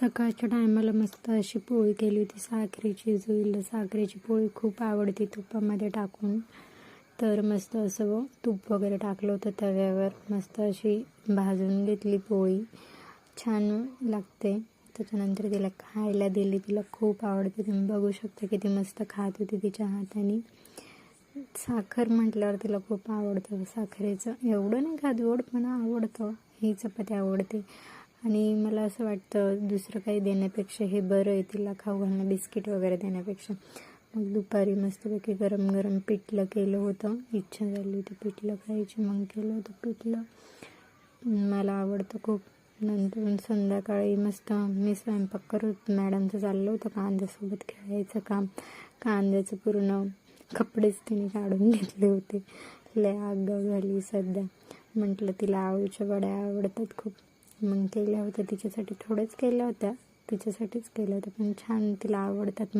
सकाळच्या टायमाला मस्त अशी पोळी केली होती. साखरेची जुईला साखरेची पोळी खूप आवडती तुपामध्ये टाकून. तर मस्त असं तूप वगैरे टाकलं होतं तव्यावर. मस्त अशी भाजून घेतली पोळी. छान लागते. त्याच्यानंतर तिला खायला दिली. तिला खूप आवडते. तुम्ही बघू शकता किती मस्त खात होती तिच्या हाताने. साखर म्हटल्यावर तिला खूप आवडतं. साखरेचं एवढं नाही खात गोड पण आवडतं. ही चपाती आवडते. आणि मला असं वाटतं दुसरं काही देण्यापेक्षा हे बरं आहे तिला खाऊ घालणं बिस्किट वगैरे देण्यापेक्षा. मग दुपारी मस्तपैकी गरम गरम पिठलं केलं होतं. इच्छा झाली होती पिठलं खायची मग केलं होतं पिठलं. मला आवडतं खूप. नंतर संध्याकाळी मस्त मी स्वयंपाक करत मॅडमचं चाललं होतं कांद्यासोबत खेळायचं काम. कांद्याचं पूर्ण कपडेच तिने काढून घेतले होते. लय आगाव झाली सध्या. म्हटलं तिला आळूच्या वड्या आवडतात खूप. मग केल्या होत्या तिच्यासाठी थोड्याच केल्या होत्या तिच्यासाठीच केल्या होत्या पण छान तिला आवडतात मग.